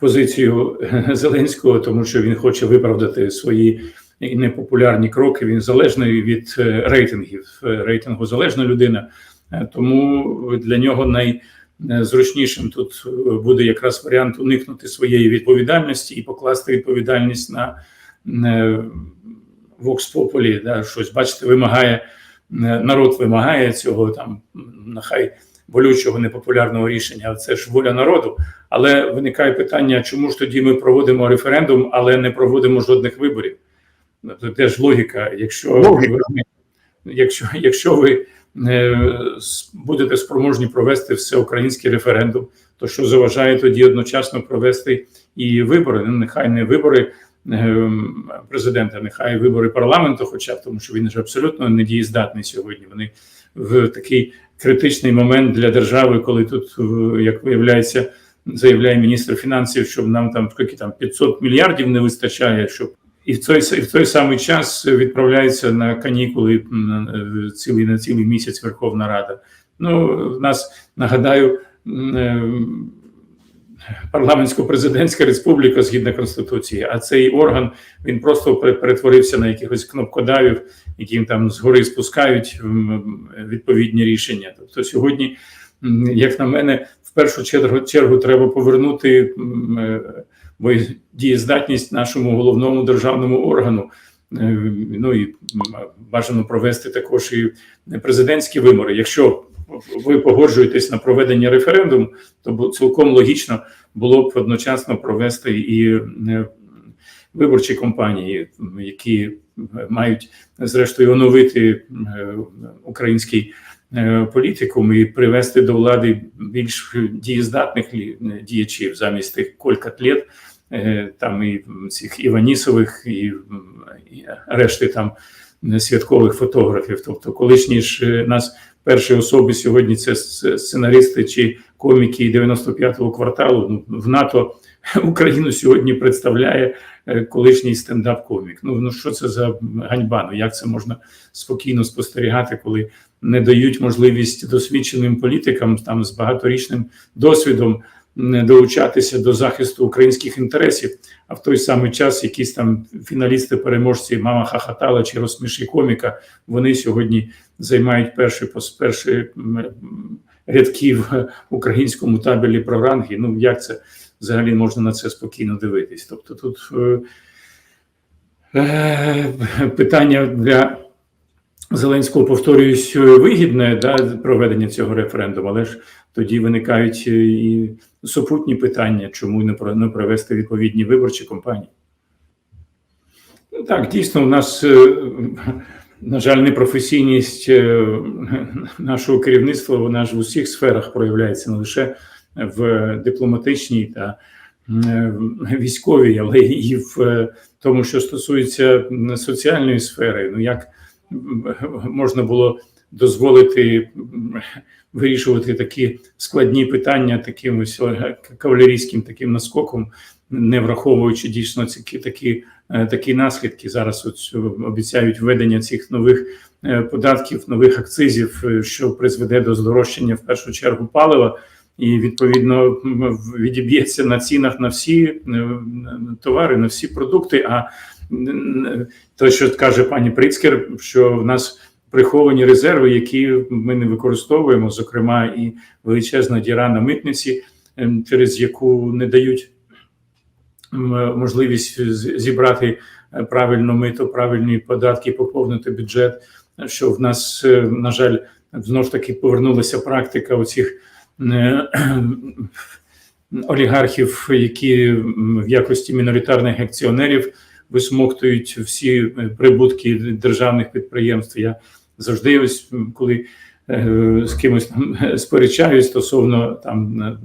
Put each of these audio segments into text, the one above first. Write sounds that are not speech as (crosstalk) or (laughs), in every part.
позицію (laughs) Зеленського, тому що він хоче виправдати свої непопулярні кроки. Він залежний від е, рейтингів, е, рейтингу залежна людина. Е, Тому для нього найзручнішим тут буде якраз варіант уникнути своєї відповідальності і покласти відповідальність на Vox да, щось бачите, вимагає народ вимагає цього там, нехай болючого непопулярного рішення. Це ж воля народу. Але виникає питання, чому ж тоді ми проводимо референдум, але не проводимо жодних виборів? Ну, Це теж логіка. Якщо Логіка. ви, якщо, якщо ви е, будете спроможні провести всеукраїнський референдум, то що заважає тоді одночасно провести і вибори? Ну, нехай не вибори е, президента, нехай вибори парламенту, хоча б тому, що він ж абсолютно недієздатний сьогодні. Вони в такий критичний момент для держави, коли тут, е, як виявляється, заявляє міністр фінансів, що нам там скільки там 500 мільярдів не вистачає, щоб і в той і в той самий час відправляється на канікули е, цілий на цілий місяць Верховна Рада. Ну в нас нагадаю. Парламентсько-президентська республіка згідно конституції, а цей орган він просто пере- перетворився на якихось кнопкодавів, які там згори спускають відповідні рішення. Тобто, сьогодні, як на мене, в першу чергу, чергу треба повернути е, нашому головному державному органу. Е, Ну і бажано провести також і президентські вибори. Якщо ви погоджуєтесь на проведення референдуму, то цілком логічно було б одночасно провести і е, виборчі кампанії, які мають зрештою оновити е, український е, політикум і привести до влади більш дієздатних діячів замість тих колькатлет, там і цих Іванісових, і, і решти там святкових фотографів. Тобто, колишні ж нас перші особи сьогодні це сценаристи чи коміки 95-го кварталу. Ну, в НАТО (laughs) Україну сьогодні представляє е, колишній стендап-комік. Ну ну що це за ганьба? Ну як це можна спокійно спостерігати, коли не дають можливість досвідченим політикам там з багаторічним досвідом долучатися до захисту українських інтересів, а в той самий час якісь там фіналісти, переможці, мама хахатала чи розсміші коміка, вони сьогодні займають перші перші рядки в українському табелі про ранги. Ну як це взагалі можна на це спокійно дивитись? Тобто тут е, е, питання для Зеленського повторююсь, вигідне да, проведення цього референдуму, але ж тоді виникають е, і супутні питання, чому не не провести відповідні виборчі кампанії. Ну, так, дійсно, у нас, е, на жаль, непрофесійність е, нашого керівництва, вона ж в усіх сферах проявляється не лише в дипломатичній та е, військовій, але і в е, тому, що стосується соціальної сфери. Ну як можна було дозволити вирішувати такі складні питання таким ось кавалерійським таким наскоком, не враховуючи дійсно ці такі, такі наслідки. Зараз от обіцяють введення цих нових е, податків, нових акцизів, е, що призведе до здорожчання в першу чергу палива. І відповідно відіб'ється на цінах на всі е, товари, на всі продукти. А те, що каже пані Прицкер, що в нас приховані резерви, які ми не використовуємо, зокрема, і величезна діра на митниці, ем, через яку не дають можливість зібрати е, правильно мито, правильні податки, поповнити бюджет. Що в нас, е, на жаль, знову ж таки повернулася практика оцих е, (clears throat) олігархів, які в якості міноритарних акціонерів висмоктують всі е, прибутки державних підприємств. Я завжди, ось коли е, з кимось там сперечаюсь стосовно там е,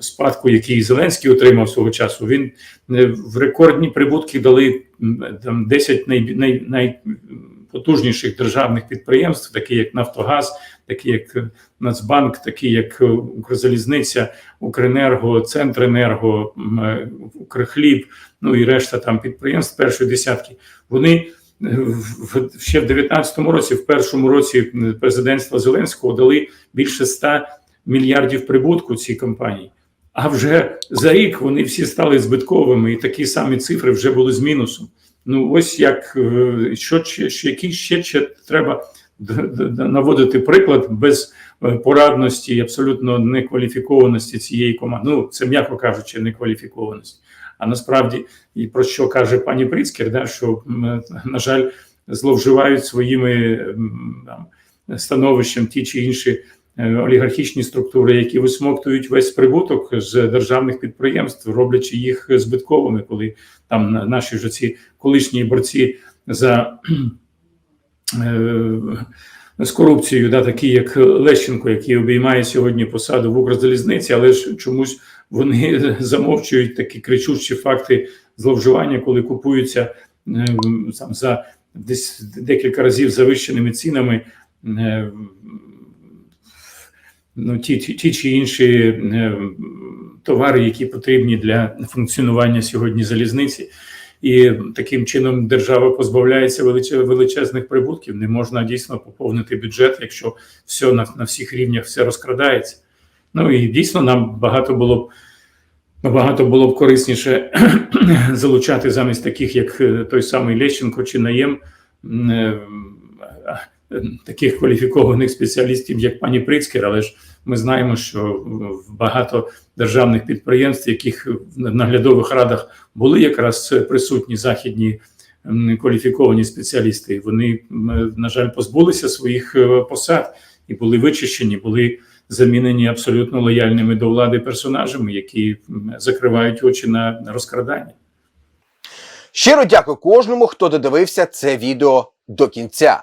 спадку, який Зеленський отримав свого часу, він е, в рекордні прибутки дали там 10 най, най, найпотужніших державних підприємств, такі як Нафтогаз, такі як Нацбанк, такі як е, Укрзалізниця, Укренерго, Центренерго, е, Укрхліб, ну і решта там підприємств першої десятки. Вони е, в- ще в 19-му році, в першому році президентства Зеленського дали більше 100 мільярдів прибутку цій компанії. А вже за рік вони всі стали збитковими, і такі самі цифри вже були з мінусом. Ну ось як е, що ще, які ще, ще треба наводити приклад без е, порадності і абсолютно некваліфікованості цієї команди. Ну це м'яко кажучи, некваліфікованості. А насправді, і про що каже пані Прицкер, да, що на жаль, зловживають своїми там, становищем ті чи інші е, олігархічні структури, які висмоктують весь прибуток з державних підприємств, роблячи їх збитковими, коли там на- наші ж ці колишні борці за е, з корупцією, да, такі як Лещенко, який обіймає сьогодні посаду в Укрзалізниці, але ж чомусь вони (laughs) замовчують такі кричущі факти зловживання, коли купуються е, там за десь декілька разів завищеними цінами. Ну, ті, ті, ті чи інші е, товари, які потрібні для функціонування сьогодні залізниці, і таким чином держава позбавляється величе- величезних прибутків. Не можна дійсно поповнити бюджет, якщо все на, на всіх рівнях все розкрадається. Ну і дійсно нам багато було б набагато було б корисніше (clears throat) залучати замість таких, як е, той самий Лещенко чи Наєм, е, таких кваліфікованих спеціалістів, як пані Прицкер, але ж ми знаємо, що в багато державних підприємств, яких в наглядових радах були якраз присутні західні кваліфіковані спеціалісти, вони, на жаль, позбулися своїх е, посад і були вичищені, були замінені абсолютно лояльними до влади персонажами, які закривають очі на на розкрадання. Щиро дякую кожному, хто додивився це відео до кінця.